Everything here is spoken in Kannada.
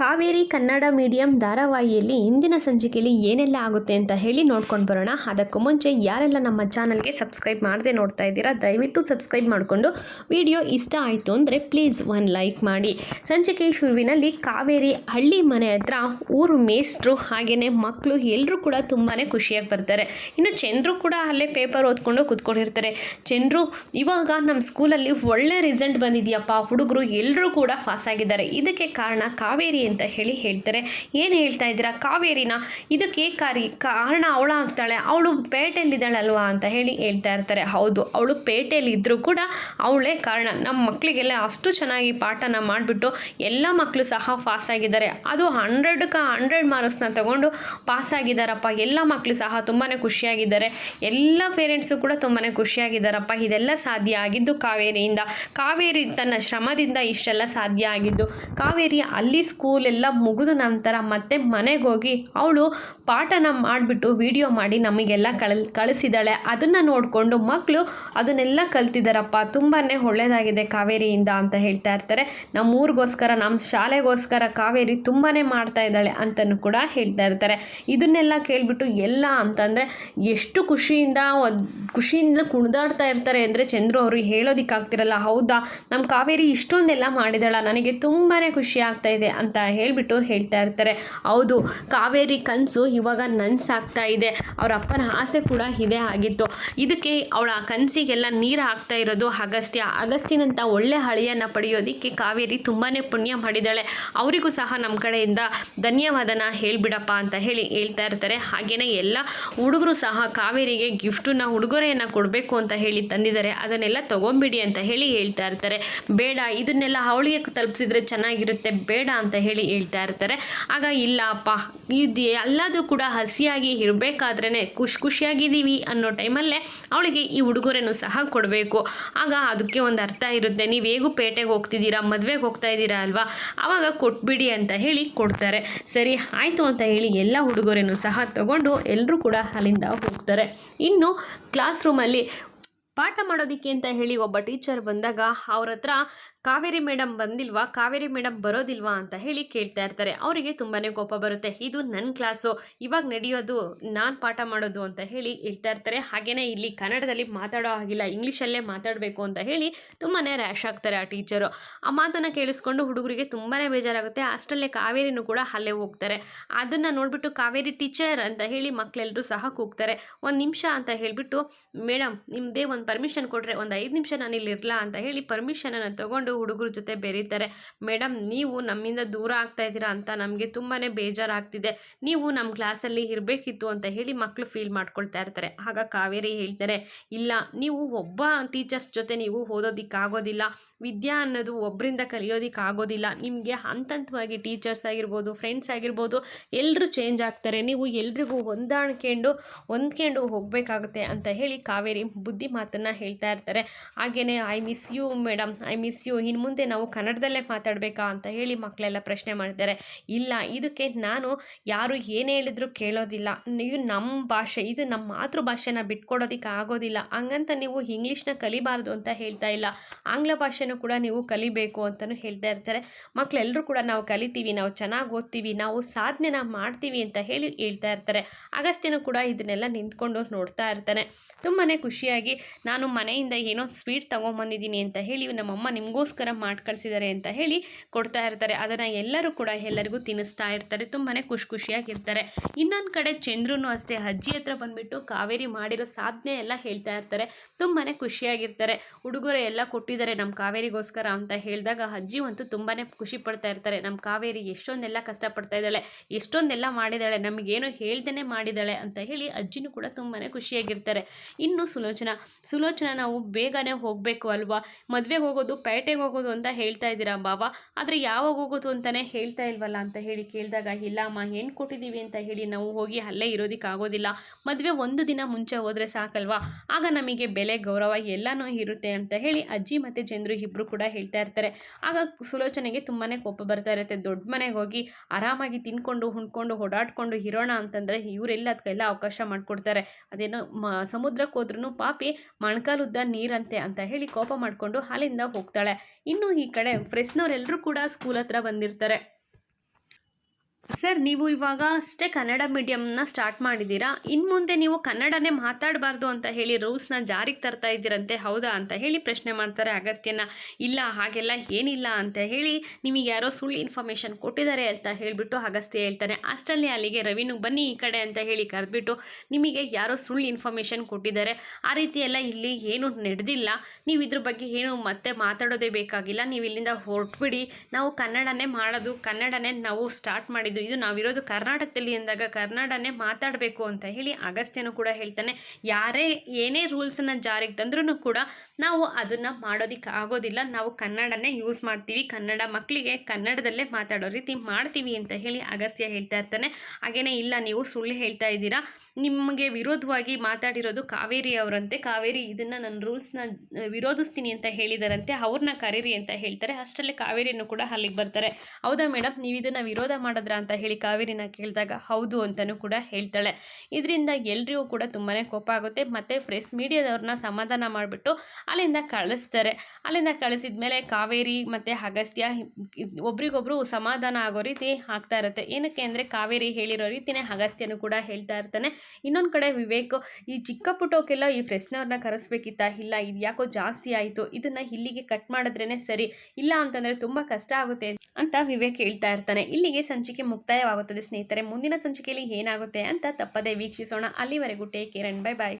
Kaveri Kannada medium ಧಾರಾವಾಹಿಯಲ್ಲಿ ಇಂದಿನ ಸಂಚಿಕೆಯಲ್ಲಿ ಏನೆಲ್ಲ ಆಗುತ್ತೆ ಅಂತ ಹೇಳಿ ನೋಡ್ಕೊಂಡು ಬರೋಣ. ಅದಕ್ಕೂ ಮುಂಚೆ ಯಾರೆಲ್ಲ ನಮ್ಮ ಚಾನಲ್ಗೆ ಸಬ್ಸ್ಕ್ರೈಬ್ ಮಾಡದೆ ನೋಡ್ತಾ ಇದ್ದೀರಾ, ದಯವಿಟ್ಟು ಸಬ್ಸ್ಕ್ರೈಬ್ ಮಾಡಿಕೊಂಡು ವಿಡಿಯೋ ಇಷ್ಟ ಆಯಿತು ಅಂದರೆ ಪ್ಲೀಸ್ ಒನ್ ಲೈಕ್ ಮಾಡಿ. ಸಂಚಿಕೆ ಶುರುವಿನಲ್ಲಿ ಕಾವೇರಿ ಹಳ್ಳಿ ಮನೆ ಹತ್ರ ಊರು ಮೇಸ್ಟ್ರು ಹಾಗೆಯೇ ಮಕ್ಕಳು ಎಲ್ಲರೂ ಕೂಡ ತುಂಬಾ ಖುಷಿಯಾಗಿ ಬರ್ತಾರೆ. ಇನ್ನು ಚಂದ್ರು ಕೂಡ ಅಲ್ಲೇ ಪೇಪರ್ ಓದ್ಕೊಂಡು ಕೂತ್ಕೊಂಡಿರ್ತಾರೆ. ಚಂದ್ರು, ಇವಾಗ ನಮ್ಮ ಸ್ಕೂಲಲ್ಲಿ ಒಳ್ಳೆ ರಿಸಲ್ಟ್ ಬಂದಿದೆಯಪ್ಪ, ಹುಡುಗರು ಎಲ್ಲರೂ ಕೂಡ ಪಾಸ್ ಆಗಿದ್ದಾರೆ ಇದಕ್ಕೆ ಕಾರಣ ಕಾವೇರಿ ಅಂತ ಹೇಳಿ ಹೇಳ್ತಾರೆ. ಏನು ಹೇಳ್ತಾ ಇದ್ದೀರಾ? ಕಾವೇರಿನ ಇದಕ್ಕೆ ಕಾರಿ ಕಾರಣ ಅವಳ ಆಗ್ತಾಳೆ. ಅವಳು ಪೇಟೆಯಲ್ಲಿದ್ದಾಳಲ್ವಾ ಅಂತ ಹೇಳಿ ಹೇಳ್ತಾ ಇರ್ತಾರೆ. ಹೌದು, ಅವಳು ಪೇಟೆಯಲ್ಲಿ ಇದ್ದರೂ ಕೂಡ ಅವಳೇ ಕಾರಣ. ನಮ್ಮ ಮಕ್ಕಳಿಗೆಲ್ಲ ಅಷ್ಟು ಚೆನ್ನಾಗಿ ಪಾಠನ ಮಾಡಿಬಿಟ್ಟು ಎಲ್ಲ ಮಕ್ಕಳು ಸಹ ಪಾಸ್ ಆಗಿದ್ದಾರೆ. ಅದು ಹಂಡ್ರೆಡ್ಗೆ ಹಂಡ್ರೆಡ್ ಮಾರ್ಕ್ಸ್ನ ತಗೊಂಡು ಪಾಸ್ ಆಗಿದ್ದಾರಪ್ಪ. ಎಲ್ಲ ಮಕ್ಕಳು ಸಹ ತುಂಬಾ ಖುಷಿಯಾಗಿದ್ದಾರೆ. ಎಲ್ಲ ಪೇರೆಂಟ್ಸು ಕೂಡ ತುಂಬಾ ಖುಷಿಯಾಗಿದ್ದಾರಪ್ಪ. ಇದೆಲ್ಲ ಸಾಧ್ಯ ಆಗಿದ್ದು ಕಾವೇರಿಯಿಂದ. ಕಾವೇರಿ ತನ್ನ ಶ್ರಮದಿಂದ ಇಷ್ಟೆಲ್ಲ ಸಾಧ್ಯ ಆಗಿದ್ದು. ಕಾವೇರಿ ಅಲ್ಲಿ ಸ್ಕೂಲೆಲ್ಲ ಮುಗಿದ ನಂತರ ಮತ್ತೆ ಮನೆಗೆ ಹೋಗಿ ಅವಳು ಪಾಠನ ಮಾಡಿಬಿಟ್ಟು ವಿಡಿಯೋ ಮಾಡಿ ನಮಗೆಲ್ಲ ಕಳ್ ಕಳಿಸಿದ್ದಾಳೆ ಅದನ್ನು ನೋಡಿಕೊಂಡು ಮಕ್ಕಳು ಅದನ್ನೆಲ್ಲ ಕಲ್ತಿದ್ದಾರಪ್ಪ ತುಂಬಾ ಒಳ್ಳೆಯದಾಗಿದೆ ಕಾವೇರಿಯಿಂದ ಅಂತ ಹೇಳ್ತಾ ಇರ್ತಾರೆ. ನಮ್ಮ ಊರಿಗೋಸ್ಕರ ನಮ್ಮ ಶಾಲೆಗೋಸ್ಕರ ಕಾವೇರಿ ತುಂಬಾ ಮಾಡ್ತಾ ಇದ್ದಾಳೆ ಅಂತಲೂ ಕೂಡ ಹೇಳ್ತಾ ಇರ್ತಾರೆ. ಇದನ್ನೆಲ್ಲ ಕೇಳಿಬಿಟ್ಟು ಎಲ್ಲ ಅಂತಂದರೆ ಎಷ್ಟು ಖುಷಿಯಿಂದ ಖುಷಿಯಿಂದ ಕುಣಿದಾಡ್ತಾ ಇರ್ತಾರೆ ಅಂದರೆ ಚಂದ್ರು ಅವರು ಹೇಳೋದಕ್ಕಾಗ್ತಿರಲ್ಲ. ಹೌದಾ? ನಮ್ಮ ಕಾವೇರಿ ಇಷ್ಟೊಂದೆಲ್ಲ ಮಾಡಿದಾಳ. ನನಗೆ ತುಂಬಾ ಖುಷಿ ಆಗ್ತಾ ಇದೆ ಅಂತ ಹೇಳಿಬಿಟ್ಟು ಹೇಳ್ತಾ ಇರ್ತಾರೆ. ಹೌದು, ಕಾವೇರಿ ಕನಸು ಇವಾಗ ನನ್ಸಾಗ್ತಾ ಇದೆ. ಅವರ ಅಪ್ಪನ ಆಸೆ ಕೂಡ ಇದೇ ಆಗಿತ್ತು. ಇದಕ್ಕೆ ಅವಳ ಕನಸಿಗೆಲ್ಲ ನೀರು ಹಾಕ್ತಾ ಇರೋದು ಅಗಸ್ತ್ಯ. ಅಗಸ್ತ್ಯನಂಥ ಒಳ್ಳೆ ಹಳಿಯನ್ನು ಪಡೆಯೋದಕ್ಕೆ ಕಾವೇರಿ ತುಂಬಾ ಪುಣ್ಯ ಮಾಡಿದ್ದಾಳೆ. ಅವರಿಗೂ ಸಹ ನಮ್ಮ ಕಡೆಯಿಂದ ಧನ್ಯವಾದನ ಹೇಳ್ಬಿಡಪ್ಪ ಅಂತ ಹೇಳಿ ಹೇಳ್ತಾ ಇರ್ತಾರೆ. ಹಾಗೆಯೇ ಎಲ್ಲ ಹುಡುಗರು ಸಹ ಕಾವೇರಿಗೆ ಗಿಫ್ಟನ್ನು, ಉಡುಗೊರೆಯನ್ನು ಕೊಡಬೇಕು ಅಂತ ಹೇಳಿ ತಂದಿದ್ದಾರೆ. ಅದನ್ನೆಲ್ಲ ತಗೊಂಬಿಡಿ ಅಂತ ಹೇಳಿ ಹೇಳ್ತಾ ಇರ್ತಾರೆ. ಬೇಡ, ಇದನ್ನೆಲ್ಲ ಅವಳಿಗೆ ತಲುಪಿಸಿದ್ರೆ ಚೆನ್ನಾಗಿರುತ್ತೆ. ಬೇಡ ಅಂತ ಹೇಳಿ ಹೇಳ್ತಾ ಇರ್ತಾರೆ. ಆಗ ಇಲ್ಲ ಅಪ್ಪ ಇದು ಎಲ್ಲದೂ ಕೂಡ ಹಸಿಯಾಗಿ ಇರಬೇಕಾದ್ರೇ ಖುಷಿ ಖುಷಿಯಾಗಿದ್ದೀವಿ ಅನ್ನೋ ಟೈಮಲ್ಲೇ ಅವಳಿಗೆ ಈ ಉಡುಗೊರೆನೂ ಸಹ ಕೊಡಬೇಕು. ಆಗ ಅದಕ್ಕೆ ಒಂದು ಅರ್ಥ ಇರುತ್ತೆ, ನೀವು ಹೇಗೂ ಪೇಟೆಗೆ ಹೋಗ್ತಿದ್ದೀರಾ, ಮದುವೆಗೆ ಹೋಗ್ತಾ ಇದ್ದೀರಾ ಅಲ್ವಾ? ಆವಾಗ ಕೊಟ್ಬಿಡಿ ಅಂತ ಹೇಳಿ ಕೊಡ್ತಾರೆ. ಸರಿ, ಆಯಿತು ಅಂತ ಹೇಳಿ ಎಲ್ಲ ಉಡುಗೊರೆನೂ ಸಹ ತಗೊಂಡು ಎಲ್ಲರೂ ಕೂಡ ಅಲ್ಲಿಂದ ಹೋಗ್ತಾರೆ. ಇನ್ನು ಕ್ಲಾಸ್ ರೂಮಲ್ಲಿ ಪಾಠ ಮಾಡೋದಕ್ಕೆ ಅಂತ ಹೇಳಿ ಒಬ್ಬ ಟೀಚರ್ ಬಂದಾಗ ಅವ್ರ ಹತ್ರ, ಕಾವೇರಿ ಮೇಡಮ್ ಬಂದಿಲ್ವಾ? ಕಾವೇರಿ ಮೇಡಮ್ ಬರೋದಿಲ್ವಾ? ಅಂತ ಹೇಳಿ ಕೇಳ್ತಾ ಇರ್ತಾರೆ. ಅವರಿಗೆ ತುಂಬಾ ಕೋಪ ಬರುತ್ತೆ. ಇದು ನನ್ನ ಕ್ಲಾಸು. ಇವಾಗ ನಡೆಯೋದು ನಾನು ಪಾಠ ಮಾಡೋದು ಅಂತ ಹೇಳಿ ಹೇಳ್ತಾ ಇರ್ತಾರೆ. ಹಾಗೆಯೇ ಇಲ್ಲಿ ಕನ್ನಡದಲ್ಲಿ ಮಾತಾಡೋ ಹಾಗಿಲ್ಲ, ಇಂಗ್ಲೀಷಲ್ಲೇ ಮಾತಾಡಬೇಕು ಅಂತ ಹೇಳಿ ತುಂಬಾ ರ್ಯಾಶ್ ಆಗ್ತಾರೆ ಆ ಟೀಚರು. ಆ ಮಾತನ್ನು ಕೇಳಿಸ್ಕೊಂಡು ಹುಡುಗರಿಗೆ ತುಂಬಾ ಬೇಜಾರಾಗುತ್ತೆ. ಅಷ್ಟಲ್ಲೇ ಕಾವೇರಿನೂ ಕೂಡ ಅಲ್ಲೇ ಹೋಗ್ತಾರೆ. ಅದನ್ನು ನೋಡಿಬಿಟ್ಟು ಕಾವೇರಿ ಟೀಚರ್ ಅಂತ ಹೇಳಿ ಮಕ್ಕಳೆಲ್ಲರೂ ಸಹ ಕೂಗ್ತಾರೆ. ಒಂದು ನಿಮಿಷ ಅಂತ ಹೇಳಿಬಿಟ್ಟು ಮೇಡಮ್ ನಿಮ್ಮದೇ ಒಂದು ಪರ್ಮಿಷನ್ ಕೊಟ್ಟರೆ ಒಂದು ಐದು ನಿಮಿಷ ನಾನು ಇಲ್ಲಿ ಇರಲ್ಲ ಅಂತ ಹೇಳಿ ಪರ್ಮಿಷನನ್ನು ತಗೊಂಡು ಹುಡುಗರ ಜೊತೆ ಬೆರೀತಾರೆ. ಮೇಡಮ್ ನೀವು ನಮ್ಮಿಂದ ದೂರ ಆಗ್ತಾ ಇದ್ದೀರಾ ಅಂತ ನಮಗೆ ತುಂಬಾ ಬೇಜಾರಾಗ್ತಿದೆ. ನೀವು ನಮ್ಮ ಕ್ಲಾಸಲ್ಲಿ ಇರಬೇಕಿತ್ತು ಅಂತ ಹೇಳಿ ಮಕ್ಕಳು ಫೀಲ್ ಮಾಡ್ಕೊಳ್ತಾ ಇರ್ತಾರೆ. ಆಗ ಕಾವೇರಿ ಹೇಳ್ತಾರೆ, ಇಲ್ಲ, ನೀವು ಒಬ್ಬ ಟೀಚರ್ಸ್ ಜೊತೆ ನೀವು ಓದೋದಕ್ಕಾಗೋದಿಲ್ಲ. ವಿದ್ಯಾ ಅನ್ನೋದು ಒಬ್ಬರಿಂದ ಕಲಿಯೋದಕ್ಕಾಗೋದಿಲ್ಲ. ನಿಮಗೆ ಹಂತ ಹಂತವಾಗಿ ಟೀಚರ್ಸ್ ಆಗಿರ್ಬೋದು ಫ್ರೆಂಡ್ಸ್ ಆಗಿರ್ಬೋದು ಎಲ್ಲರೂ ಚೇಂಜ್ ಆಗ್ತಾರೆ. ನೀವು ಎಲ್ರಿಗೂ ಹೊಂದಾಣ್ಕೊಂಡು, ಹೊಂದ್ಕೊಂಡು ಹೋಗಬೇಕಾಗುತ್ತೆ. ಅಂತ ಹೇಳಿ ಕಾವೇರಿ ಬುದ್ಧಿ ಮಾತನ್ನು ಹೇಳ್ತಾ ಇರ್ತಾರೆ. ಹಾಗೆಯೇ I miss you madam I miss you ಇನ್ನು ಮುಂದೆ ನಾವು ಕನ್ನಡದಲ್ಲೇ ಮಾತಾಡಬೇಕಾ? ಅಂತ ಹೇಳಿ ಮಕ್ಕಳೆಲ್ಲ ಪ್ರಶ್ನೆ ಮಾಡ್ತಾರೆ ಇಲ್ಲ, ಇದಕ್ಕೆ ನಾನು ಯಾರು ಏನೇ ಹೇಳಿದ್ರು ಕೇಳೋದಿಲ್ಲ. ನೀವು ನಮ್ಮ ಭಾಷೆ. ಇದು ನಮ್ಮ ಮಾತೃಭಾಷೆನ ಬಿಟ್ಕೊಡೋದಕ್ಕೆ ಆಗೋದಿಲ್ಲ. ಹಂಗಂತ ನೀವು ಇಂಗ್ಲೀಷ್ನ ಕಲಿಬಾರ್ದು ಅಂತ ಹೇಳ್ತಾ ಇಲ್ಲ. ಆಂಗ್ಲ ಭಾಷೆನೂ ಕೂಡ ನೀವು ಕಲಿಬೇಕು ಅಂತಲೂ ಹೇಳ್ತಾ ಇರ್ತಾರೆ. ಮಕ್ಕಳೆಲ್ಲರೂ ಕೂಡ ನಾವು ಕಲಿತೀವಿ, ನಾವು ಚೆನ್ನಾಗಿ ಓದ್ತೀವಿ, ನಾವು ಸಾಧನೆನ ಮಾಡ್ತೀವಿ ಅಂತ ಹೇಳಿ ಹೇಳ್ತಾ ಇರ್ತಾರೆ. ಅಗಸ್ತ್ಯನೂ ಕೂಡ ಇದನ್ನೆಲ್ಲ ನಿಂತ್ಕೊಂಡು ನೋಡ್ತಾ ಇರ್ತಾನೆ. ತುಂಬಾ ಖುಷಿಯಾಗಿ ನಾನು ಮನೆಯಿಂದ ಏನೋ ಸ್ವೀಟ್ ತೊಗೊಂಬಂದಿದ್ದೀನಿ ಅಂತ ಹೇಳಿ ನಮ್ಮಮ್ಮ ನಿಮಗೋಸ್ಕರ ಮಾಡಿ ಕಳಿಸಿದ್ದಾರೆ ಅಂತ ಹೇಳಿ ಕೊಡ್ತಾ ಇರ್ತಾರೆ. ಅದನ್ನು ಎಲ್ಲರೂ ಕೂಡ ಎಲ್ಲರಿಗೂ ತಿನ್ನಿಸ್ತಾ ಇರ್ತಾರೆ. ತುಂಬಾ ಖುಷಿ ಖುಷಿಯಾಗಿರ್ತಾರೆ. ಇನ್ನೊಂದು ಕಡೆ ಚಂದ್ರೂ ಅಷ್ಟೇ ಅಜ್ಜಿ ಹತ್ರ ಬಂದುಬಿಟ್ಟು ಕಾವೇರಿ ಮಾಡಿರೋ ಸಾಧನೆ ಎಲ್ಲ ಹೇಳ್ತಾ ಇರ್ತಾರೆ. ತುಂಬಾ ಖುಷಿಯಾಗಿರ್ತಾರೆ. ಉಡುಗೊರೆ ಎಲ್ಲ ಕೊಟ್ಟಿದ್ದಾರೆ ನಮ್ಮ ಕಾವೇರಿಗೋಸ್ಕರ ಅಂತ ಹೇಳಿದಾಗ ಅಜ್ಜಿ ಅಂತೂ ತುಂಬಾ ಖುಷಿ ಪಡ್ತಾ ಇರ್ತಾರೆ. ನಮ್ಮ ಕಾವೇರಿ ಎಷ್ಟೊಂದೆಲ್ಲ ಕಷ್ಟಪಡ್ತಾ ಇದ್ದಾಳೆ, ಎಷ್ಟೊಂದೆಲ್ಲ ಮಾಡಿದ್ದಾಳೆ, ನಮಗೇನು ಹೇಳ್ದೇ ಮಾಡಿದ್ದಾಳೆ ಅಂತ ಹೇಳಿ ಅಜ್ಜಿನೂ ಕೂಡ ತುಂಬಾ ಖುಷಿಯಾಗಿರ್ತಾರೆ. ಇನ್ನು ಸುಲೋಚನಾ ಸುಲೋಚನಾ, ನಾವು ಬೇಗನೆ ಹೋಗಬೇಕು ಅಲ್ವಾ? ಮದುವೆಗೆ ಹೋಗೋದು, ಪೇಟೆಗೆ ಹೋಗೋದು ಅಂತ ಹೇಳ್ತಾ ಇದ್ದೀರಾ ಬಾಬಾ? ಆದರೆ ಯಾವಾಗ ಹೋಗೋದು ಅಂತಲೇ ಹೇಳ್ತಾ ಇಲ್ವಲ್ಲ ಅಂತ ಹೇಳಿ ಕೇಳಿದಾಗ, ಇಲ್ಲ ಅಮ್ಮ ಏನು ಕೊಟ್ಟಿದ್ದೀವಿ ಅಂತ ಹೇಳಿ ನಾವು ಹೋಗಿ ಅಲ್ಲೇ ಇರೋದಕ್ಕಾಗೋದಿಲ್ಲ ಮದುವೆ ಒಂದು ದಿನ ಮುಂಚೆ ಹೋದರೆ ಸಾಕಲ್ವಾ? ಆಗ ನಮಗೆ ಬೆಲೆ, ಗೌರವ ಎಲ್ಲನೂ ಇರುತ್ತೆ ಅಂತ ಹೇಳಿ ಅಜ್ಜಿ ಮತ್ತು ಜನರು ಇಬ್ಬರು ಕೂಡ ಹೇಳ್ತಾ ಇರ್ತಾರೆ. ಆಗ ಸುಲೋಚನೆಗೆ ತುಂಬಾ ಕೋಪ ಬರ್ತಾ ಇರುತ್ತೆ. ದೊಡ್ಡ ಮನೆಗೆ ಹೋಗಿ ಆರಾಮಾಗಿ ತಿನ್ಕೊಂಡು, ಹುಣ್ಕೊಂಡು, ಓಡಾಡ್ಕೊಂಡು ಇರೋಣ ಅಂತಂದರೆ ಇವರೆಲ್ಲ ಅದಕ್ಕೆಲ್ಲ ಅವಕಾಶ ಮಾಡಿಕೊಡ್ತಾರೆ. ಅದೇನೋ ಮ ಸಮುದ್ರಕ್ಕೆ ಹೋದ್ರೂ ಪಾಪಿ ಮೊಣಕಾಲುದ್ದ ನೀರಂತೆ ಅಂತ ಹೇಳಿ ಕೋಪ ಮಾಡಿಕೊಂಡು ಅಲ್ಲಿಂದ ಹೋಗ್ತಾಳೆ. ಇನ್ನು ಈ ಕಡೆ ಫ್ರೆಸ್ನವರೆಲ್ಲರೂ ಕೂಡ ಸ್ಕೂಲ್ ಹತ್ರ ಬಂದಿರ್ತಾರೆ. ಸರ್, ನೀವು ಇವಾಗ ಅಷ್ಟೇ ಕನ್ನಡ ಮೀಡಿಯಂನ ಸ್ಟಾರ್ಟ್ ಮಾಡಿದ್ದೀರಾ? ಇನ್ನು ಮುಂದೆ ನೀವು ಕನ್ನಡನೇ ಮಾತಾಡಬಾರ್ದು ಅಂತ ಹೇಳಿ ರೂಲ್ಸ್ನ ಜಾರಿಗೆ ತರ್ತಾ ಇದ್ದೀರಂತೆ, ಹೌದಾ ಅಂತ ಹೇಳಿ ಪ್ರಶ್ನೆ ಮಾಡ್ತಾರೆ ಅಗಸ್ತ್ಯನ. ಇಲ್ಲ, ಹಾಗೆಲ್ಲ ಏನಿಲ್ಲ ಅಂತ ಹೇಳಿ ನಿಮಗೆ ಯಾರೋ ಸುಳ್ಳು ಇನ್ಫಾರ್ಮೇಷನ್ ಕೊಟ್ಟಿದ್ದಾರೆ ಅಂತ ಹೇಳಿಬಿಟ್ಟು ಅಗಸ್ತ್ಯ ಹೇಳ್ತಾನೆ. ಅಷ್ಟಲ್ಲಿ ಅಲ್ಲಿಗೆ ರವಿನು ಬನ್ನಿ ಈ ಕಡೆ ಅಂತ ಹೇಳಿ ಕರೆದ್ಬಿಟ್ಟು ನಿಮಗೆ ಯಾರೋ ಸುಳ್ಳು ಇನ್ಫಾರ್ಮೇಷನ್ ಕೊಟ್ಟಿದ್ದಾರೆ. ಆ ರೀತಿ ಎಲ್ಲ ಇಲ್ಲಿ ಏನು ನಡೆದಿಲ್ಲ. ನೀವು ಇದ್ರ ಬಗ್ಗೆ ಏನು ಮತ್ತೆ ಮಾತಾಡೋದೇ ಬೇಕಾಗಿಲ್ಲ. ನೀವು ಇಲ್ಲಿಂದ ಹೊರಟ್ಬಿಡಿ. ನಾವು ಕನ್ನಡನೇ ಮಾಡೋದು, ಕನ್ನಡನೇ ನಾವು ಸ್ಟಾರ್ಟ್ ಮಾಡಿದ್ದು ಇದು ನಾವಿರೋದು ಕರ್ನಾಟಕದಲ್ಲಿ ಎಂದಾಗ ಕನ್ನಡನೇ ಮಾತಾಡಬೇಕು ಅಂತ ಹೇಳಿ ಅಗಸ್ತ್ಯನು ಕೂಡ ಹೇಳ್ತಾನೆ. ಯಾರೇ ಏನೇ ರೂಲ್ಸನ್ನು ಜಾರಿಗೆ ತಂದ್ರೂ ಕೂಡ ನಾವು ಅದನ್ನು ಮಾಡೋದಕ್ಕೆ ಆಗೋದಿಲ್ಲ. ನಾವು ಕನ್ನಡನೇ ಯೂಸ್ ಮಾಡ್ತೀವಿ. ಕನ್ನಡ ಮಕ್ಕಳಿಗೆ ಕನ್ನಡದಲ್ಲೇ ಮಾತಾಡೋ ರೀತಿ ಮಾಡ್ತೀವಿ ಅಂತ ಹೇಳಿ ಅಗಸ್ತ್ಯ ಹೇಳ್ತಾ ಇರ್ತಾನೆ. ಹಾಗೆಯೇ ಇಲ್ಲ, ನೀವು ಸುಳ್ಳು ಹೇಳ್ತಾ ಇದ್ದೀರಾ. ನಿಮಗೆ ವಿರೋಧವಾಗಿ ಮಾತಾಡಿರೋದು ಕಾವೇರಿ ಅವರಂತೆ. ಕಾವೇರಿ ಇದನ್ನು ನನ್ನ ರೂಲ್ಸ್ನ ವಿರೋಧಿಸ್ತೀನಿ ಅಂತ ಹೇಳಿದಾರಂತೆ. ಅವ್ರನ್ನ ಕರೀರಿ ಅಂತ ಹೇಳ್ತಾರೆ. ಅಷ್ಟರಲ್ಲಿ ಕಾವೇರಿಯನ್ನು ಕೂಡ ಅಲ್ಲಿಗೆ ಬರ್ತಾರೆ. ಹೌದಾ ಮೇಡಮ್ ನೀವು ಇದನ್ನು ವಿರೋಧ ಮಾಡಿದ್ರ ಅಂತ ಹೇಳಿ ಕಾವೇರಿನ ಕೇಳಿದಾಗ ಹೌದು ಅಂತಲೂ ಕೂಡ ಹೇಳ್ತಾಳೆ. ಇದರಿಂದ ಎಲ್ರಿಗೂ ಕೂಡ ತುಂಬಾ ಕೋಪ ಆಗುತ್ತೆ. ಮತ್ತು ಪ್ರೆಸ್ ಮೀಡಿಯಾದವ್ರನ್ನ ಸಮಾಧಾನ ಮಾಡಿಬಿಟ್ಟು ಅಲ್ಲಿಂದ ಕಳಿಸ್ತಾರೆ. ಅಲ್ಲಿಂದ ಕಳಿಸಿದ ಮೇಲೆ ಕಾವೇರಿ ಮತ್ತು ಅಗಸ್ತ್ಯ ಒಬ್ರಿಗೊಬ್ರು ಸಮಾಧಾನ ಆಗೋ ರೀತಿ ಆಗ್ತಾ ಇರುತ್ತೆ. ಏನಕ್ಕೆ ಅಂದರೆ ಕಾವೇರಿ ಹೇಳಿರೋ ರೀತಿನೇ ಅಗಸ್ತ್ಯನು ಕೂಡ ಹೇಳ್ತಾ ಇರ್ತಾನೆ. ಇನ್ನೊಂದು ಕಡೆ ವಿವೇಕ್, ಈ ಚಿಕ್ಕ ಪುಟೋಕೆಲ್ಲ ಈ ಫ್ರೆಸ್ನವ್ರನ್ನ ಕರೆಸ್ಬೇಕಿತ್ತ? ಇಲ್ಲ, ಇದು ಯಾಕೋ ಜಾಸ್ತಿ ಆಯಿತು? ಇದನ್ನು ಇಲ್ಲಿಗೆ ಕಟ್ ಮಾಡಿದ್ರೇ ಸರಿ. ಇಲ್ಲ ಅಂತಂದರೆ ತುಂಬ ಕಷ್ಟ ಆಗುತ್ತೆ ಅಂತ ವಿವೇಕ್ ಹೇಳ್ತಾ ಇರ್ತಾನೆ. ಇಲ್ಲಿಗೆ ಸಂಚಿಕೆ ಮುಕ್ತಾಯವಾಗುತ್ತದೆ ಸ್ನೇಹಿತರೆ ಮುಂದಿನ ಸಂಚಿಕೆಯಲ್ಲಿ ಏನಾಗುತ್ತೆ ಅಂತ ತಪ್ಪದೇ ವೀಕ್ಷಿಸೋಣ. ಅಲ್ಲಿವರೆಗೂ take care and bye bye